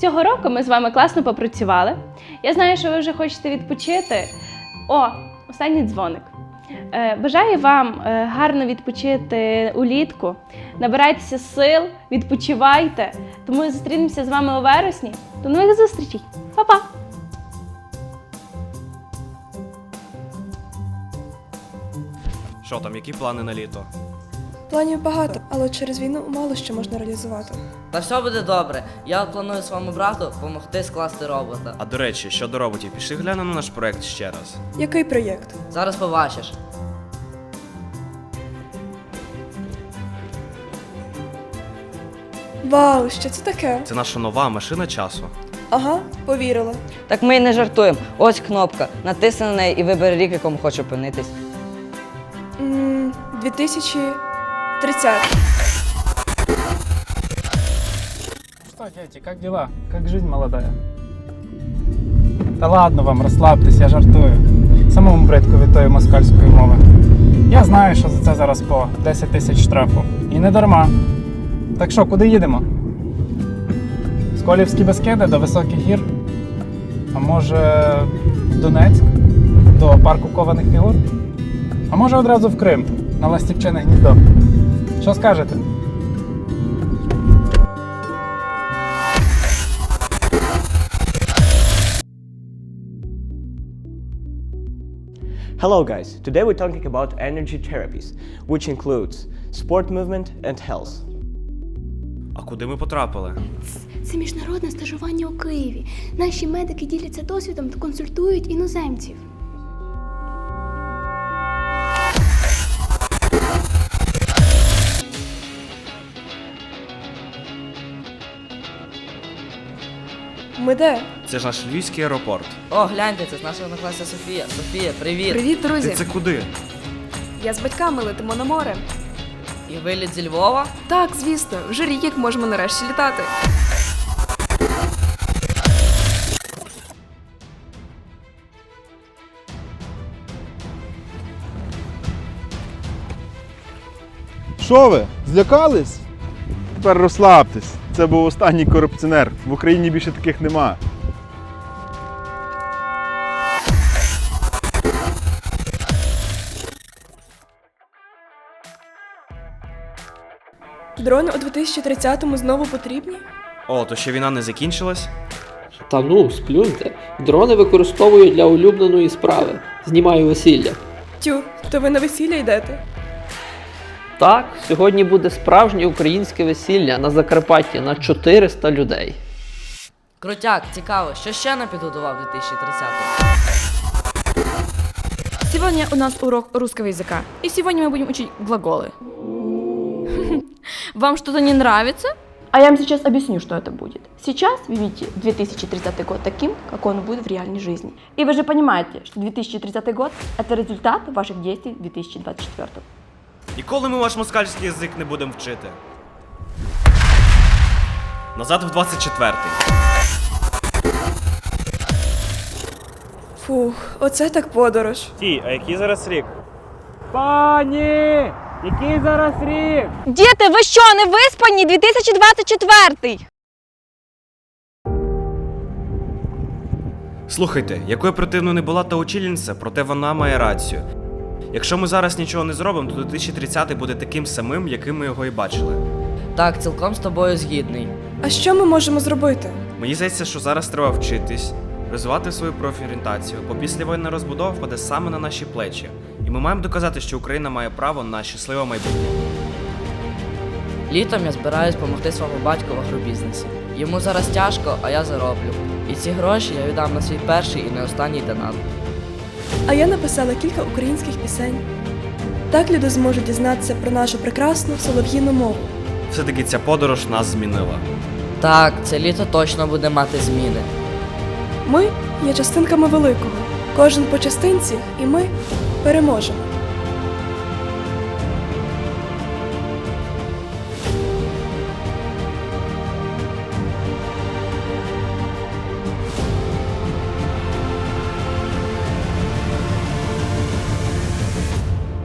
Цього року ми з вами класно попрацювали. Я знаю, що ви вже хочете відпочити. О, останній дзвоник. Е, Бажаю вам е, гарно відпочити улітку. Набирайтеся сил, відпочивайте. Тому зустрінемося з вами у вересні. До нових зустрічей. Па-па! Що там, які плани на літо? Планів багато, але через війну мало що можна реалізувати. Та все буде добре. Я планую своєму брату допомогти скласти робота. А до речі, щодо роботів, пішли глянемо наш проект ще раз. Який проєкт? Зараз побачиш. Вау, що це таке? Це наша нова машина часу. Ага, повірила. Так ми і не жартуємо. Ось кнопка. Натисни на неї і вибери рік, якому хочу опинитись. 2000... 30. Что, дети, как дела? Как жизнь молодая? Та ладно вам, розслабтесь, я жартую. Самому бредку від тої москальської мови. Я знаю, що за це зараз по 10 тисяч штрафу. І не дарма. Так що, куди їдемо? Сколівські Бескиди до Високих гір? А може в Донецьк? До парку кованих фігур? А може одразу в Крим на Ластівчене гніздо? Що скажете? Hello guys, today we're talking about energy therapies, which includes sport movement and health. А куди ми потрапили? Це міжнародне стажування у Києві. Наші медики діляться досвідом та консультують іноземців. Ми де? Це ж наш львівський аеропорт. О, гляньте, це з нашого однокласня Софія. Софія, привіт! Привіт, Ти друзі! це куди? Я з батьками летимо на море. І виліт зі Львова? Так, звісно, вже рік як можемо нарешті літати. Що ви? Злякались? Тепер розслабтесь. Це був останній корупціонер. В Україні більше таких нема. Дрони у 2030-му знову потрібні? О, то ще війна не закінчилась? Та ну, сплюньте. Дрони використовую для улюбленої справи. Знімаю весілля. Тю, то ви на весілля йдете? Так, сьогодні буде справжнє українське весілля на Закарпатті на 400 людей. Крутяк, цікаво, що ще не підготував 2030 Сегодня у нас урок русского языка. И сегодня мы будем учить глаголы. Вам что-то не нравится? А я вам сейчас объясню, что это будет. Сейчас вы видите 2030 год таким, как он будет в реальной жизни. И вы же понимаете, что 2030 год – это результат ваших действий в 2024. І коли ми ваш москальський язик не будемо вчити? Назад в 24-й. Фух, оце так подорож. Ті, а який зараз рік? Пані! Який зараз рік? Діти, ви що, не виспані? 2024! Слухайте, якою противною не була та очільниця, проте вона має рацію. Якщо ми зараз нічого не зробимо, то 2030 буде таким самим, яким ми його і бачили. Так, цілком з тобою згідний. А що ми можемо зробити? Мені здається, що зараз треба вчитись, розвивати свою профорієнтацію, бо післявоєнна розбудова впаде саме на наші плечі. І ми маємо доказати, що Україна має право на щасливе майбутнє. Літом я збираюсь допомогти своєму батьку в агробізнесі. Йому зараз тяжко, а я зароблю. І ці гроші я віддам на свій перший і не останній донат. А я написала кілька українських пісень. Так люди зможуть дізнатися про нашу прекрасну солов'їну мову. Все-таки ця подорож нас змінила. Так, це літо точно буде мати зміни. Ми є частинками великого. Кожен по частинці, і ми переможемо.